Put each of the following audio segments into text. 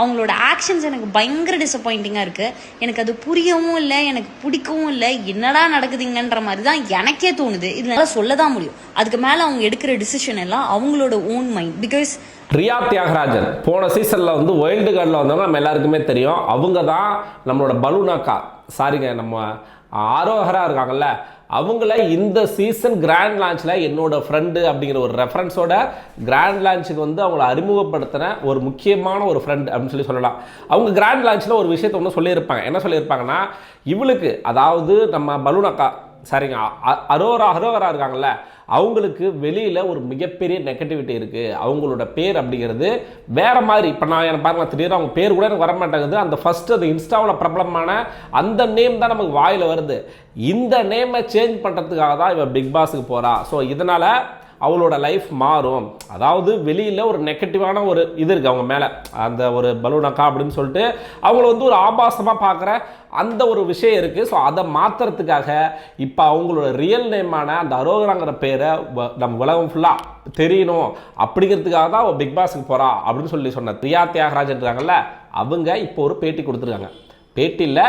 அவங்களோட ஆக்ஷன்ஸ் எனக்கு பயங்கர டிசப்பாயிண்டிங்காக இருக்குது எனக்கு அது புரியவும் இல்லை எனக்கு பிடிக்கவும் இல்லை என்னடா நடக்குதுங்கன்ற மாதிரி தான் எனக்கே தோணுது. இதனால சொல்ல தான் முடியும். அதுக்கு மேலே அவங்க எடுக்கிற டிசிஷன் எல்லாம் அவங்களோட own mind because Riya Thiagarajan போன சீசனில் வந்து வைல்டு கார்டில் வந்தவங்க நம்ம எல்லாருக்குமே தெரியும். அவங்க தான் நம்மளோட பலூனாக்கா சாரிங்க நம்ம ஆரோகராக இருக்காங்கல்ல அவங்கள இந்த சீசன் கிராண்ட் லான்ச்சில் என்னோட ஃப்ரெண்டு அப்படிங்கிற ஒரு ரெஃபரன்ஸோட கிராண்ட் லான்ச்சுக்கு வந்து அவங்கள அறிமுகப்படுத்தின ஒரு முக்கியமான ஒரு ஃப்ரெண்ட் அப்படின்னு சொல்லி சொல்லலாம். அவங்க கிராண்ட் லான்ச்சில் ஒரு விஷயத்தை ஒன்று சொல்லியிருப்பாங்க. என்ன சொல்லியிருப்பாங்கன்னா இவளுக்கு அதாவது நம்ம பலூனாக்கா சரிங்க. அ- அரோரா அரோகரா இருக்காங்கல்ல அவங்களுக்கு வெளியில் ஒரு மிகப்பெரிய நெகட்டிவிட்டி இருக்குது அவங்களோட பேர் அப்படிங்கிறது வேற மாதிரி. இப்போ நான் எனக்கு பாருங்க திடீர்னு அவங்க பேர் கூட எனக்கு வர மாட்டேங்குது அந்த ஃபஸ்ட்டு அந்த இன்ஸ்டாவில் பிரபலமான அந்த நேம் தான் நமக்கு வாயில் வருது. இந்த நேமை சேஞ்ச் பண்ணுறதுக்காக தான் இவன் பிக் பாஸுக்கு போகிறா ஸோ இதனால் அவளோட லைஃப் மாறும். அதாவது வெளியில் ஒரு நெகட்டிவான ஒரு இது இருக்குது அவங்க மேலே. அந்த ஒரு பலூனக்கா அப்படின்னு சொல்லிட்டு அவங்கள வந்து ஒரு ஆபாசமாக பார்க்குற அந்த ஒரு விஷயம் இருக்குது ஸோ அதை மாற்றுறதுக்காக இப்போ அவங்களோட ரியல் நேமான அந்த அரோகராங்கிற பேரை வ- நம்ம உலகம் ஃபுல்லாக தெரியணும். அப்படிங்கிறதுக்காக தான் அவள் பிக் பாஸுக்கு போகிறா அப்படின்னு சொல்லி சொன்ன பிரியா தியாகராஜன்றாங்கல்ல அவங்க இப்போ ஒரு பேட்டி கொடுத்துருக்காங்க. பேட்டியில்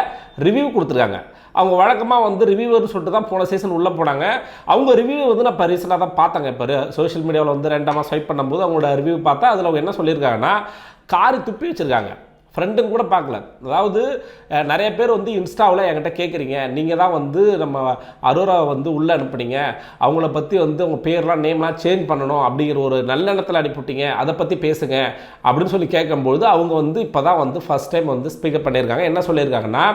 ரிவ்யூ கொடுத்துருக்காங்க. அவங்க வழக்கமாக வந்து ரிவ்யூவர் சொல்லிட்டு தான் போன சீசன் உள்ளே போனாங்க. அவங்க ரிவ்யூ வந்து நான் இப்போ ரீசெண்டாக தான் பார்த்தாங்க. இப்போ சோஷியல் மீடியாவில் வந்து ரெண்டாம் ஸ்வைப் பண்ணும்போது அவங்களோட ரிவ்யூ பார்த்தா அதில் அவங்க என்ன சொல்லியிருக்காங்கன்னா காரி துப்பி வச்சுருக்காங்க. ஃப்ரெண்டும் கூட பார்க்கல. அதாவது நிறைய பேர் வந்து இன்ஸ்டாவில் என்கிட்ட கேட்குறீங்க நீங்கள் தான் வந்து நம்ம அரோராவை வந்து உள்ளே அனுப்புனீங்க. அவங்கள பற்றி வந்து அவங்க பேர்லாம் நேம்லாம் சேஞ்ச் பண்ணணும் அப்படிங்கிற ஒரு நல்லெண்ணத்தில் அனுப்பிவிட்டீங்க. அதை பற்றி பேசுங்க அப்படின்னு சொல்லி கேட்கும்பொழுது அவங்க வந்து இப்போ தான் வந்து ஃபஸ்ட் டைம் வந்து ஸ்பீக்கர் பண்ணியிருக்காங்க. என்ன சொல்லியிருக்காங்கன்னா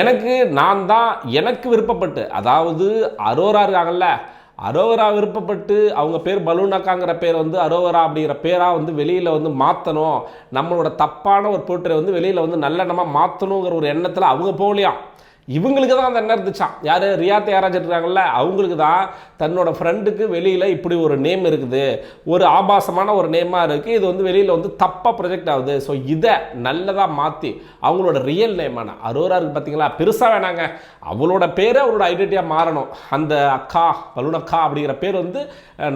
எனக்கு நான் தான் எனக்கு விருப்பப்பட்டு அதாவது அரோரா இருக்காங்கல்ல அரோவரா விருப்பப்பட்டு அவங்க பேர் பலூனாக்காங்கிற பேர் வந்து அரோவரா அப்படிங்கிற பேராக வந்து வெளியில் வந்து மாற்றணும் நம்மளோட தப்பான ஒரு போட்டரை வந்து வெளியில் வந்து நல்லெண்ணமாக மாற்றணுங்கிற ஒரு எண்ணத்தில் அவங்க போகலையாம் இவங்களுக்கு தான் அந்த எண்ணம் இருந்துச்சான் யார்? ரியா தியாகராஜ் இருக்காங்கல்ல அவங்களுக்கு தான் தன்னோட ஃப்ரெண்டுக்கு வெளியில் இப்படி ஒரு நேம் இருக்குது. ஒரு ஆபாசமான ஒரு நேமாக இருக்குது இது வந்து வெளியில் வந்து தப்பாக ப்ரொஜெக்ட் ஆகுது. ஸோ இதை நல்லதாக மாற்றி அவங்களோட ரியல் நேமான அரோரா இருக்குது பார்த்தீங்களா பெருசாக வேணாங்க. அவளோட பேரை அவரோட ஐடென்டிட்டியாக மாறணும். அந்த அக்கா பலூன் அப்படிங்கிற பேர் வந்து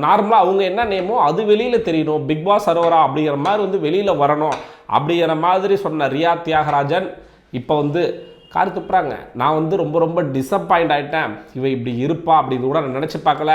நார்மலாக அவங்க என்ன நேமோ அது வெளியில் தெரியணும். பிக் பாஸ் அரோரா அப்படிங்கிற மாதிரி வந்து வெளியில் வரணும். அப்படிங்கிற மாதிரி சொன்ன ரியா தியாகராஜன் இப்போ வந்து கார் துப்புறாங்க. நான் வந்து ரொம்ப ரொம்ப டிசப்பாயிண்ட் ஆகிட்டேன் இவ இப்படி இருப்பா அப்படின்னு கூட நான் நினச்சி பார்க்கல.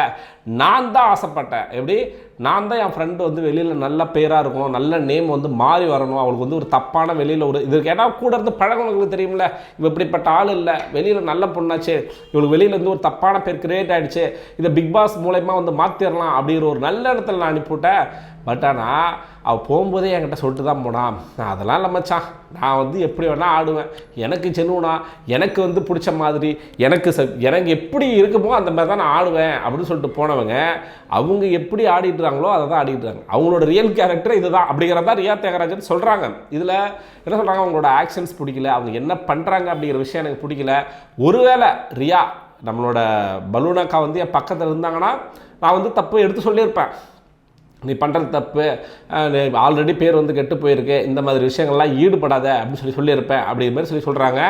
நான் தான் ஆசைப்பட்டேன். எப்படி? நான் தான் என் ஃப்ரெண்டு வந்து வெளியில் நல்ல பேராக இருக்கணும் நல்ல நேம் வந்து மாறி வரணும். அவளுக்கு வந்து ஒரு தப்பான வெளியில் ஒரு இது ஏன்னா கூட இருந்து பழகுனவங்களுக்கு தெரியும்ல. இவள் இப்படிப்பட்ட ஆள் இல்லை. வெளியில் நல்ல பொண்ணாச்சு. இவளுக்கு வெளியில் இருந்து ஒரு தப்பான பேர் கிரியேட் ஆகிடுச்சு இதை பிக் பாஸ் மூலயமா வந்து மாற்றிடலாம் அப்படிங்கிற ஒரு நல்ல இடத்துல நான் அனுப்பிவிட்டேன். பட் ஆனால் அவள் போகும்போதே என்கிட்ட சொல்லிட்டு தான் போனான் நான் அதெல்லாம் இல்லை மச்சான். நான் வந்து எப்படி வேணால் ஆடுவேன். எனக்கு ஜெனுவனா எனக்கு வந்து பிடிச்ச மாதிரி எனக்கு ச எனக்கு எப்படி இருக்குமோ அந்த மாதிரி தான் நான் ஆடுவேன் அப்படின்னு சொல்லிட்டு போனவங்க அவங்க எப்படி ஆடிட்டு இருக்காங்களோ அதை தான் ஆடிட்டு இருக்காங்க. அவங்களோட ரியல் கேரக்டர் இதுதான் அப்படிங்கிறதா ரியா தியாகராஜன் சொல்கிறாங்க இதில் என்ன சொல்கிறாங்க அவங்களோட ஆக்ஷன்ஸ் பிடிக்கல அவங்க என்ன பண்ணுறாங்க அப்படிங்கிற விஷயம் எனக்கு பிடிக்கல. ஒருவேளை ரியா நம்மளோட பலூனாக்கா வந்து என் பக்கத்தில் இருந்தாங்கன்னா நான் வந்து தப்பு எடுத்து சொல்லியிருப்பேன். நீ பண்ணுறது தப்பு ஆல்ரெடி பேர் வந்து கெட்டு போயிருக்கு இந்த மாதிரி விஷயங்கள்லாம் ஈடுபடாத அப்படின்னு சொல்லி சொல்லியிருப்பேன் அப்படிங்கிற மாதிரி சொல்லி சொல்கிறாங்க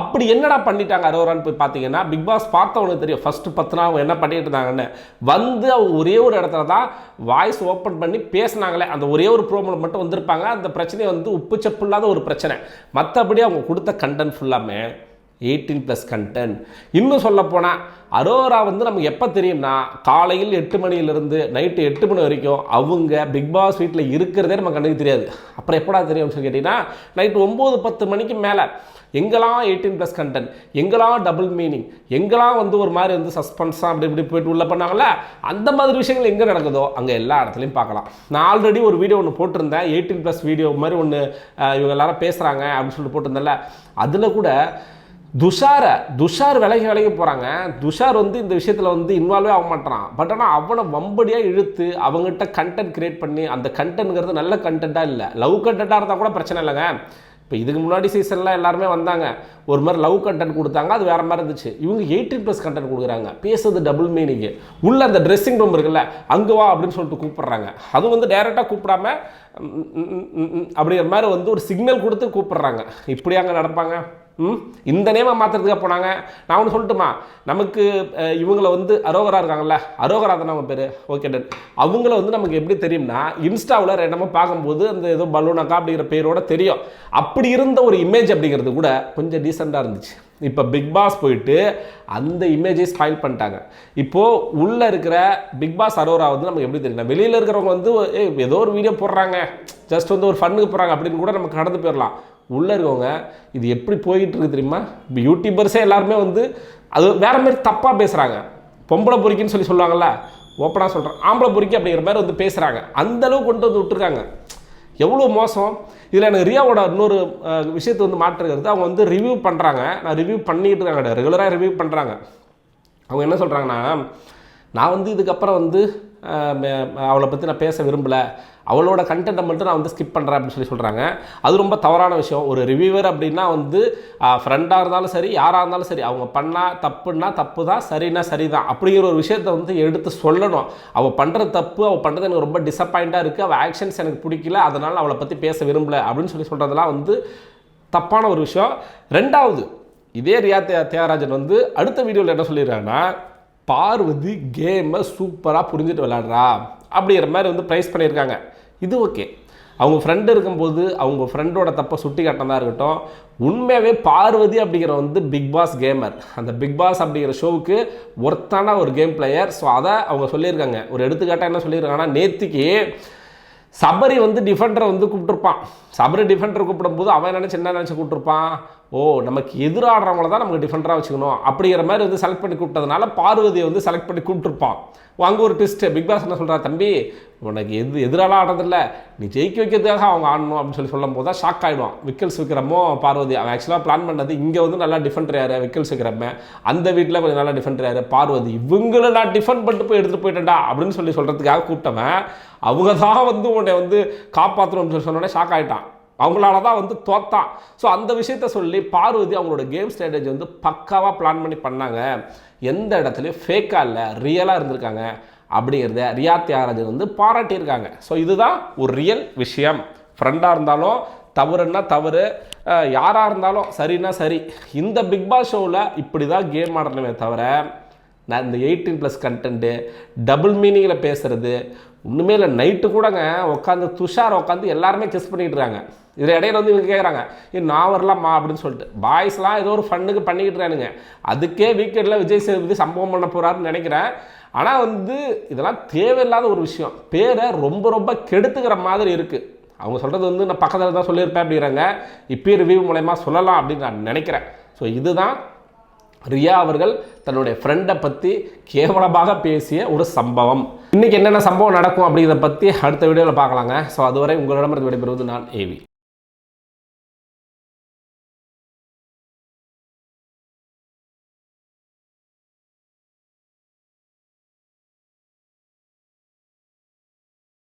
அப்படி என்னடா பண்ணிட்டாங்க அரோரான்னு போய் பார்த்தீங்கன்னா பிக் பாஸ் பார்த்தவனுக்கு தெரியும். ஃபஸ்ட்டு பத்து நாள் அவங்க என்ன பண்ணிட்டு இருந்தாங்கன்னு. வந்து அவங்க ஒரே ஒரு இடத்துல தான் வாய்ஸ் ஓப்பன் பண்ணி பேசினாங்களே. அந்த ஒரே ஒரு ப்ரோமோல மட்டும் வந்திருப்பாங்க. அந்த பிரச்சனையை வந்து உப்பு செப்பு இல்லாத ஒரு பிரச்சனை. மற்றபடி அவங்க கொடுத்த கண்டென்ட் ஃபுல்லாமே எயிட்டீன் ப்ளஸ் கண்டென்ட் இன்னும் சொல்லப்போனால் அரோரா வந்து நமக்கு எப்போ தெரியும்னா காலையில் எட்டு மணியிலிருந்து நைட்டு எட்டு மணி வரைக்கும் அவங்க பிக் பாஸ் வீட்டில் இருக்கிறதே நம்ம கண்ணுக்கு தெரியாது. அப்புறம் எப்படா தெரியும்னு சொல்லி கேட்டிங்கன்னா நைட்டு ஒம்பது பத்து மணிக்கு மேலே எங்கெல்லாம் எயிட்டீன் ப்ளஸ் கண்டென்ட் எங்கெல்லாம் டபுள் மீனிங் எங்கெல்லாம் வந்து ஒரு மாதிரி வந்து சஸ்பென்ஸாக அப்படி இப்படி போயிட்டு உள்ள பண்ணாங்கள அந்த மாதிரி விஷயங்கள் எங்கே நடக்குதோ அங்கே எல்லா இடத்துலையும் பார்க்கலாம். நான் ஆல்ரெடி ஒரு வீடியோ ஒன்று போட்டிருந்தேன் எயிட்டீன் ப்ளஸ் வீடியோ மாதிரி ஒன்று இவங்க எல்லாரும் பேசுகிறாங்க அப்படின்னு சொல்லிட்டு போட்டிருந்தேன்ல அதில் கூட துஷாரை துஷார் விலகி விலகி போகிறாங்க துஷார் வந்து இந்த விஷயத்தில் வந்து இன்வால்வே ஆக மாட்டான் பட் ஆனால் அவனை வம்படியாக இழுத்து அவங்ககிட்ட கண்டென்ட் கிரியேட் பண்ணி அந்த கண்டென்ட்ங்கிறது நல்ல கண்டென்ட்டாக இல்லை. லவ் கண்டென்ட்டாக இருந்தால் கூட பிரச்சனை இல்லைங்க. இப்போ இதுக்கு முன்னாடி சீசனில் எல்லாருமே வந்தாங்க. ஒரு மாதிரி லவ் கண்டென்ட் கொடுத்தாங்க அது வேறு மாதிரி இருந்துச்சு. இவங்க எயிட்டீன் ப்ளஸ் கண்டென்ட் கொடுக்குறாங்க. பேசுறது டபுள் மீனிங்கு உள்ள அந்த ட்ரெஸ்ஸிங் ரூம் இருக்குல்ல அங்கே வா அப்படின்னு சொல்லிட்டு கூப்பிட்றாங்க. அதுவும் வந்து டைரெக்டாக கூப்பிடாம அப்படிங்கிற மாதிரி வந்து ஒரு சிக்னல் கொடுத்து கூப்பிட்றாங்க. இப்படி அங்கே நடப்பாங்க? இந்த நேமை மாற்றுறதுக்காக போனாங்க. நான் ஒன்று சொல்லட்டுமா? நமக்கு இவங்கள வந்து அரோகரா இருக்காங்கல்ல? அரோகரா தான் அவங்க பேர்? Okay done. அவங்கள வந்து நமக்கு எப்படி தெரியும்னா இன்ஸ்டாவில் ரெண்டமாக பார்க்கும்போது அந்த ஏதோ பலூனாக்கா அப்படிங்கிற பேரோட தெரியும். அப்படி இருந்த ஒரு இமேஜ் அப்படிங்கிறது கூட கொஞ்சம் டீசெண்டாக இருந்துச்சு. இப்போ பிக் பாஸ் போயிட்டு அந்த இமேஜை ஸ்பாயில் பண்ணிட்டாங்க. இப்போது உள்ளே இருக்கிற பிக் பாஸ் அரோரா வந்து நமக்கு எப்படி தெரியும் வெளியில் இருக்கிறவங்க வந்து ஏ ஏதோ ஒரு வீடியோ போடுறாங்க. ஜஸ்ட் வந்து ஒரு ஃபன்னுக்கு போடுறாங்க அப்படின்னு கூட நமக்கு கடந்து போயிடலாம் உள்ளே இருக்கவங்க இது எப்படி போய்கிட்டு இருக்கு தெரியுமா? இப்போ யூடியூபர்ஸே எல்லாருமே வந்து அது வேற மாதிரி தப்பாக பேசுகிறாங்க பொம்பளை பொறிக்கின்னு சொல்லி சொல்லுவாங்கள்ல ஓப்பனாக சொல்கிறேன் ஆம்பளை பொறிக்கி அப்படிங்கிற மாதிரி வந்து பேசுகிறாங்க அந்த அளவுக்கு கொண்டு வந்து விட்டுருக்காங்க. எவ்வளோ மோசம். இதில் எனக்கு ரியாவோட இன்னொரு விஷயத்தை வந்து மாற்றுகிறது. அவங்க வந்து ரிவ்யூ பண்ணுறாங்க நான் ரிவ்யூ பண்ணிக்கிட்டு இருக்காங்க ரெகுலராக ரிவ்யூ பண்ணுறாங்க அவங்க என்ன சொல்கிறாங்கன்னா நான் வந்து இதுக்கப்புறம் வந்து அவளை பற்றி நான் பேச விரும்பலை. அவளோட கண்டென்ட்டை மட்டும் நான் வந்து ஸ்கிப் பண்ணுறேன் அப்படின்னு சொல்லி சொல்கிறாங்க அது ரொம்ப தவறான விஷயம். ஒரு ரிவ்யூவர் அப்படின்னா வந்து ஃப்ரெண்டாக இருந்தாலும் சரி யாராக இருந்தாலும் சரி அவங்க பண்ணால் தப்புன்னா தப்பு தான் சரின்னா சரி தான் அப்படிங்கிற ஒரு விஷயத்தை வந்து எடுத்து சொல்லணும். அவள் பண்ணுற தப்பு அவள் பண்ணுறது எனக்கு ரொம்ப டிசப்பாயிண்ட்டாக இருக்குது அவள் ஆக்ஷன்ஸ் எனக்கு பிடிக்கல அதனால் அவளை பற்றி பேச விரும்பல அப்படின்னு சொல்லி சொல்கிறதெல்லாம் வந்து தப்பான ஒரு விஷயம். ரெண்டாவது இதே ரியா தியா- தியாகராஜன் வந்து அடுத்த வீடியோவில் என்ன சொல்லிடுறாங்கன்னா பார்வதி கேமை சூப்பராக புரிஞ்சுட்டு விளாட்றா அப்படிங்கிற மாதிரி வந்து ப்ரைஸ் பண்ணியிருக்காங்க. இது ஓகே அவங்க ஃப்ரெண்டு இருக்கும்போது அவங்க ஃப்ரெண்டோட தப்பை சுட்டி காட்டினதாக இருக்கட்டும். உண்மையாகவே பார்வதி அப்படிங்கிற வந்து பிக் பாஸ் கேமர் அந்த பிக் பாஸ் அப்படிங்கிற ஷோவுக்கு ஒர்த்தான ஒரு கேம் பிளேயர் ஸோ அதை அவங்க சொல்லியிருக்காங்க. ஒரு எடுத்துக்காட்டாக என்ன சொல்லியிருக்காங்கன்னா நேத்திக்கு சபரி வந்து டிஃபெண்டரை வந்து கூப்பிட்டுருப்பான். சபரி டிஃபெண்டர் கூப்பிடும்போது அவன் நினச்சி என்ன நினச்சி கூப்பிட்டுருப்பான்? ஓ நமக்கு எதிராடுறவங்கள தான் நமக்கு டிஃபெண்டராக வச்சுக்கணும். அப்படிங்கிற மாதிரி வந்து செலக்ட் பண்ணி கூப்பிட்டதுனால பார்வதியை வந்து செலக்ட் பண்ணி கூப்பிட்டுருப்பான். அங்கே ஒரு ட்விஸ்ட்டு பிக் பாஸ் என்ன சொல்கிறா தம்பி உனக்கு எது எதிராலாம் ஆடுறதில்ல. நீ ஜெயிக்க வைக்கிறதுக்காக அவங்க ஆடணும். அப்படின்னு சொல்லி சொல்லும் போது தான் ஷாக் ஆகிடுவான் விக்கல்ஸ் விக்ரமோ பார்வதி அவன் ஆக்சுவலாக பிளான் பண்ணது இங்கே வந்து நல்லா டிஃபெண்டர் யார்? விக்கல்ஸ் விக்ரம. அந்த வீட்டில் கொஞ்சம் நல்லா டிஃபெண்டர் யார்? பார்வதி. இவங்கள நான் டிஃபெண்ட் பண்ணிட்டு போய் எடுத்துகிட்டு போயிட்டேன்டா. அப்படின்னு சொல்லி சொல்கிறதுக்காக கூப்பிட்டவன் அவங்க தான் வந்து உன்னை வந்து காப்பாற்றணும்னு சொல்லி சொன்னோடனே ஷாக் ஆகிட்டான் அவங்களால தான் வந்து தோத்தான். ஸோ அந்த விஷயத்த சொல்லி பார்வதி அவங்களோட கேம் ஸ்ட்ராட்டஜி வந்து பக்காவாக பிளான் பண்ணி பண்ணாங்க. எந்த இடத்துலையும் ஃபேக்காக இல்லை ரியலாக இருந்திருக்காங்க அப்படிங்கிறத ரியா தியாகராஜன் வந்து பாராட்டியிருக்காங்க. ஸோ இதுதான் ஒரு ரியல் விஷயம். ஃப்ரெண்டாக இருந்தாலும் தவறுன்னா தவறு. யாராக இருந்தாலும் சரின்னா சரி. இந்த பிக் பாஸ் ஷோவில் இப்படி தான் கேம் ஆடணுமே தவிர நான் இந்த எயிட்டீன் ப்ளஸ் கண்டென்ட்டு டபுள் மீனிங்கில் பேசுகிறது ஒன்றுமே இல்லை நைட்டு கூடங்க உட்காந்து துஷார் உட்காந்து எல்லாருமே கிஸ் பண்ணிக்கிட்டு இருக்காங்க. இதில் இடையில வந்து இவங்க கேட்குறாங்க ஏ நான் வரலாமா? அப்படின்னு சொல்லிட்டு. பாய்ஸ்லாம் ஏதோ ஒரு ஃபண்ணுக்கு பண்ணிக்கிட்டு இருக்கானுங்க. அதுக்கே வீக்கெண்டில் விஜய் சேதுபதி சம்பவம் பண்ண போகிறாருன்னு நினைக்கிறேன். ஆனால் வந்து இதெல்லாம் தேவையில்லாத ஒரு விஷயம். பேரை ரொம்ப ரொம்ப கெடுத்துக்கிற மாதிரி இருக்குது அவங்க சொல்கிறது வந்து நான் பக்கத்தில் தான் சொல்லியிருப்பேன் அப்படிங்கிறாங்க. இப்போ ரிவ்யூ மூலயமா சொல்லலாம் அப்படின்னு நான் நினைக்கிறேன். ஸோ இதுதான் ரியா அவர்கள் தன்னுடைய ஃப்ரெண்டை பற்றி கேவலமாக பேசிய ஒரு சம்பவம். இன்றைக்கி என்னென்ன சம்பவம் நடக்கும் அப்படிங்கிறத பற்றி அடுத்த வீடியோவில் பார்க்கலாங்க. ஸோ அதுவரை உங்களிடமிருந்து விடைபெறுவது நான் ஏவி